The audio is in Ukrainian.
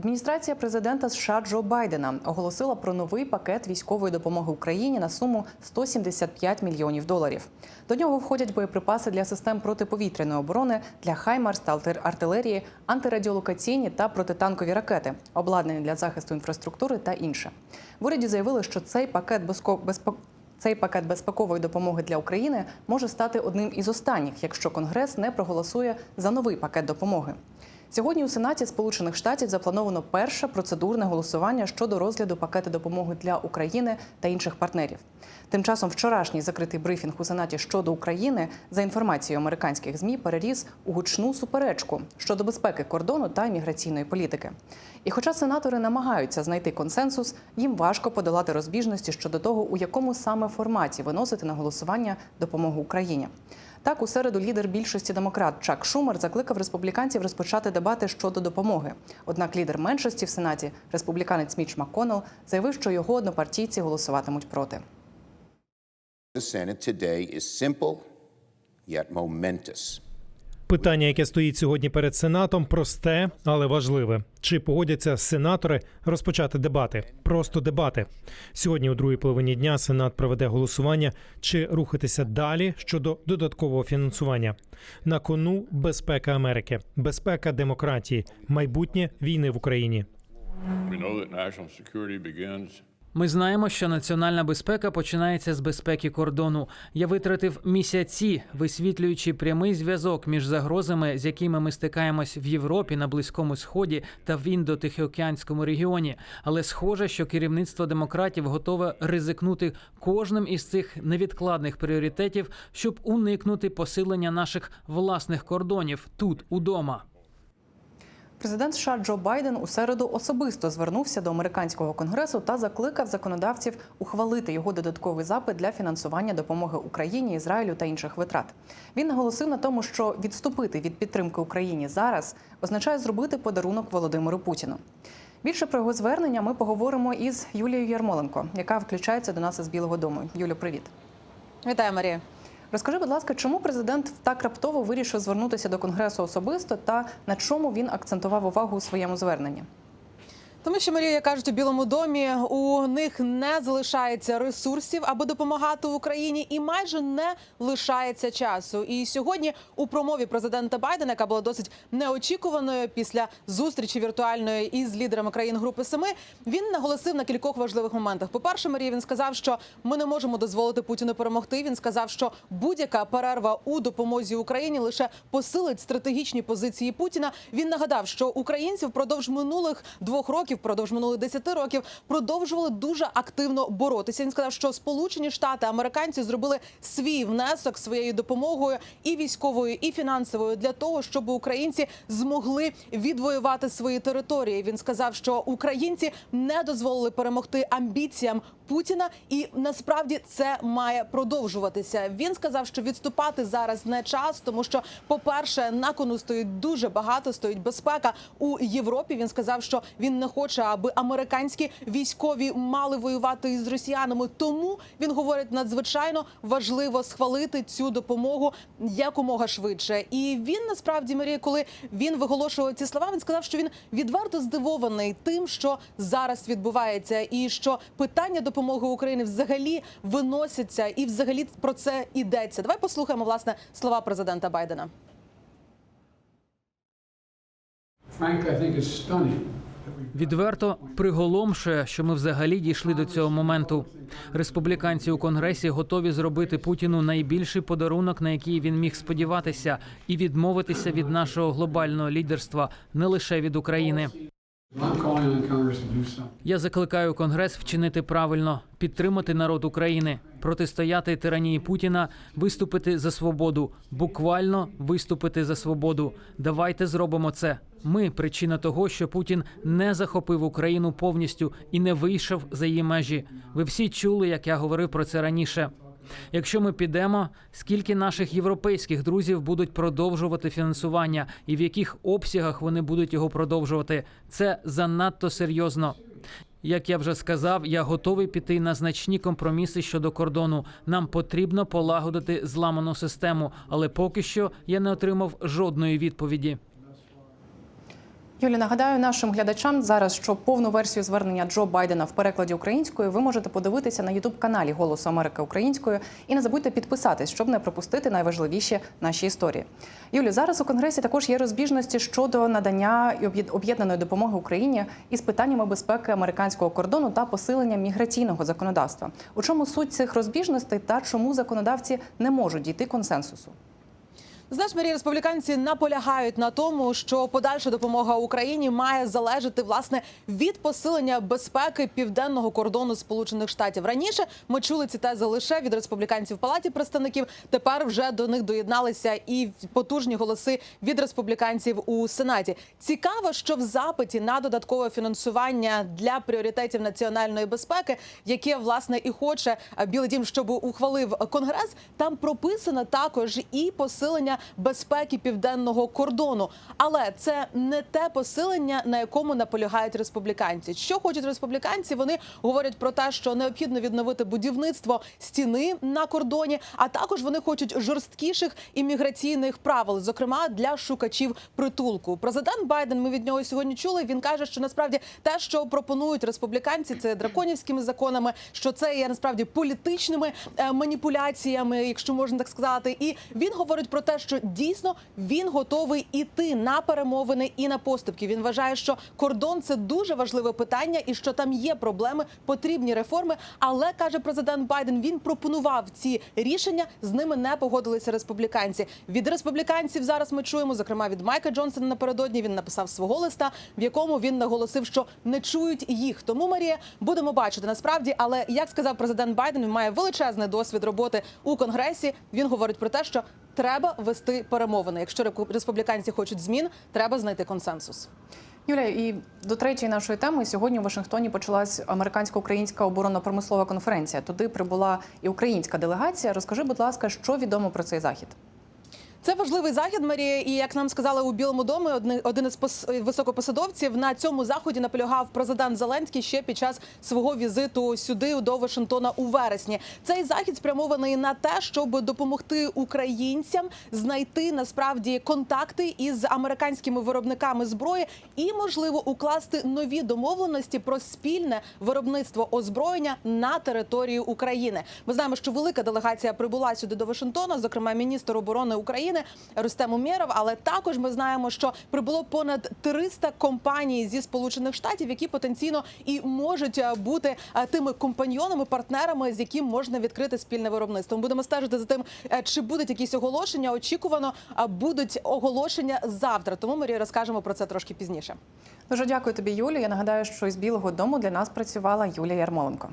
Адміністрація президента США Джо Байдена оголосила про новий пакет військової допомоги Україні на суму 175 мільйонів доларів. До нього входять боєприпаси для систем протиповітряної оборони для Хаймарс та артилерії, антирадіолокаційні та протитанкові ракети, обладнання для захисту інфраструктури та інше. В уряді заявили, що цей пакет безпо- цей пакет безпекової допомоги для України може стати одним із останніх, якщо Конгрес не проголосує за новий пакет допомоги. Сьогодні у Сенаті Сполучених Штатів заплановано перше процедурне голосування щодо розгляду пакету допомоги для України та інших партнерів. Тим часом вчорашній закритий брифінг у Сенаті щодо України за інформацією американських змі переріс у гучну суперечку щодо безпеки кордону та міграційної політики. І хоча сенатори намагаються знайти консенсус, їм важко подолати розбіжності щодо того, у якому саме форматі виносити на голосування допомогу Україні. Так, у середу лідер більшості демократ Чак Шумер закликав республіканців розпочати дебати щодо допомоги. Однак лідер меншості в сенаті, республіканець Міч МакКоннелл, заявив, що його однопартійці голосуватимуть проти. The Senate today is simple yet momentous. Питання, яке стоїть сьогодні перед Сенатом, просте, але важливе. Чи погодяться сенатори розпочати дебати? Просто дебати. Сьогодні, у другій половині дня, Сенат проведе голосування, чи рухатися далі щодо додаткового фінансування. На кону безпека Америки, безпека демократії, майбутнє війни в Україні. Ми знаємо, що національна безпека починається з безпеки кордону. Я витратив місяці, висвітлюючи прямий зв'язок між загрозами, з якими ми стикаємось в Європі, на Близькому Сході та в індо-тихоокеанському регіоні. Але схоже, що керівництво демократів готове ризикнути кожним із цих невідкладних пріоритетів, щоб уникнути посилення наших власних кордонів тут, удома. Президент США Джо Байден у середу особисто звернувся до американського конгресу та закликав законодавців ухвалити його додатковий запит для фінансування допомоги Україні, Ізраїлю та інших витрат. Він наголосив на тому, що відступити від підтримки Україні зараз означає зробити подарунок Володимиру Путіну. Більше про його звернення ми поговоримо із Юлією Ярмоленко, яка включається до нас із Білого Дому. Юлю, привіт. Вітаю, Марія. Розкажи, будь ласка, чому президент так раптово вирішив звернутися до конгресу особисто та на чому він акцентував увагу у своєму зверненні? Тому що Марія кажуть у Білому домі, у них не залишається ресурсів, аби допомагати Україні, і майже не лишається часу. І сьогодні у промові президента Байдена, яка була досить неочікуваною після зустрічі віртуальної із лідерами країн Групи Семи, він наголосив на кількох важливих моментах. По перше, Марія він сказав, що ми не можемо дозволити Путіну перемогти. Він сказав, що будь-яка перерва у допомозі Україні лише посилить стратегічні позиції Путіна. Він нагадав, що українці впродовж минулих двох років, впродовж минулих десяти років, продовжували дуже активно боротися. Він сказав, що Сполучені Штати американці зробили свій внесок своєю допомогою і військовою, і фінансовою для того, щоб українці змогли відвоювати свої території. Він сказав, що українці не дозволили перемогти амбіціям Путіна, і насправді це має продовжуватися. Він сказав, що відступати зараз не час, тому що, по-перше, на кону стоїть дуже багато, стоїть безпека у Європі. Він сказав, що він не хоче, аби американські військові мали воювати із росіянами. Тому він говорить надзвичайно важливо схвалити цю допомогу якомога швидше. І він насправді Марія, коли він виголошував ці слова, він сказав, що він відверто здивований тим, що зараз відбувається, і що питання допомоги України взагалі виносяться, і взагалі про це йдеться. Давай послухаємо власне слова президента Байдена. Frankly, I think it's stunning that we've Відверто приголомшує, що ми взагалі дійшли до цього моменту. Республіканці у конгресі готові зробити Путіну найбільший подарунок, на який він міг сподіватися, і відмовитися від нашого глобального лідерства не лише від України. Я закликаю Конгрес вчинити правильно, підтримати народ України, протистояти тиранії Путіна, виступити за свободу, буквально виступити за свободу. Давайте зробимо це. Ми причина того, що Путін не захопив Україну повністю і не вийшов за її межі. Ви всі чули, як я говорив про це раніше. Якщо ми підемо, скільки наших європейських друзів будуть продовжувати фінансування, і в яких обсягах вони будуть його продовжувати, це занадто серйозно. Як я вже сказав, я готовий піти на значні компроміси щодо кордону. Нам потрібно полагодити зламану систему, але поки що я не отримав жодної відповіді. Юлі, нагадаю нашим глядачам зараз, що повну версію звернення Джо Байдена в перекладі українською ви можете подивитися на Ютуб каналі Голосу Америки українською і не забудьте підписатись, щоб не пропустити найважливіші наші історії. Юлі, зараз у конгресі також є розбіжності щодо надання об'єднаної допомоги Україні із питаннями безпеки американського кордону та посилення міграційного законодавства. У чому суть цих розбіжностей та чому законодавці не можуть дійти консенсусу? Знаєш, Марія, республіканці наполягають на тому, що подальша допомога Україні має залежати власне від посилення безпеки південного кордону Сполучених Штатів. Раніше ми чули ці тези лише від республіканців в палаті представників. Тепер вже до них доєдналися і потужні голоси від республіканців у сенаті. Цікаво, що в запиті на додаткове фінансування для пріоритетів національної безпеки, яке власне і хоче Білий Дім, щоб ухвалив конгрес, там прописано також і посилення безпеки південного кордону. Але це не те посилення, на якому наполягають республіканці. Що хочуть республіканці? Вони говорять про те, що необхідно відновити будівництво стіни на кордоні, а також вони хочуть жорсткіших імміграційних правил, зокрема для шукачів притулку. Президент Байден, ми від нього сьогодні чули. Він каже, що насправді те, що пропонують республіканці, це драконівськими законами, що це є насправді політичними е, маніпуляціями, якщо можна так сказати. І він говорить про те, що дійсно він готовий іти на перемовини і на поступки. Він вважає, що кордон це дуже важливе питання, і що там є проблеми, потрібні реформи. Але каже президент Байден, він пропонував ці рішення. З ними не погодилися республіканці. Від республіканців зараз ми чуємо, зокрема від Майка Джонсона напередодні. Він написав свого листа, в якому він наголосив, що не чують їх. Тому Марія будемо бачити насправді. Але як сказав президент Байден, він має величезний досвід роботи у конгресі. Він говорить про те, що треба вести перемовини. Якщо республіканці хочуть змін, треба знайти консенсус. Юля, і до третьої нашої теми сьогодні у Вашингтоні почалась американсько-українська оборонно-промислова конференція. Туди прибула і українська делегація. Розкажи, будь ласка, що відомо про цей захід? Це важливий захід, Марія. І як нам сказали у Білому домі, один із пос- високопосадовців на цьому заході наполягав президент Зеленський ще під час свого візиту сюди до Вашингтона у вересні. Цей захід спрямований на те, щоб допомогти українцям знайти насправді контакти із американськими виробниками зброї і, можливо, укласти нові домовленості про спільне виробництво озброєння на території України. Ми знаємо, що велика делегація прибула сюди до Вашингтона, зокрема міністр оборони України Рустем Умєров. Але також ми знаємо, що прибуло понад 300 компаній зі сполучених штатів, які потенційно і можуть е, бути е, тими компаньйонами, партнерами, з яким можна відкрити спільне виробництво. Ми будемо стежити за тим, е, чи будуть якісь оголошення. Очікувано будуть оголошення завтра. Тому Марія розкажемо про це трошки пізніше. Дуже дякую тобі, Юлі. Я нагадаю, що із Білого Дому для нас працювала Юлія Ярмоленко.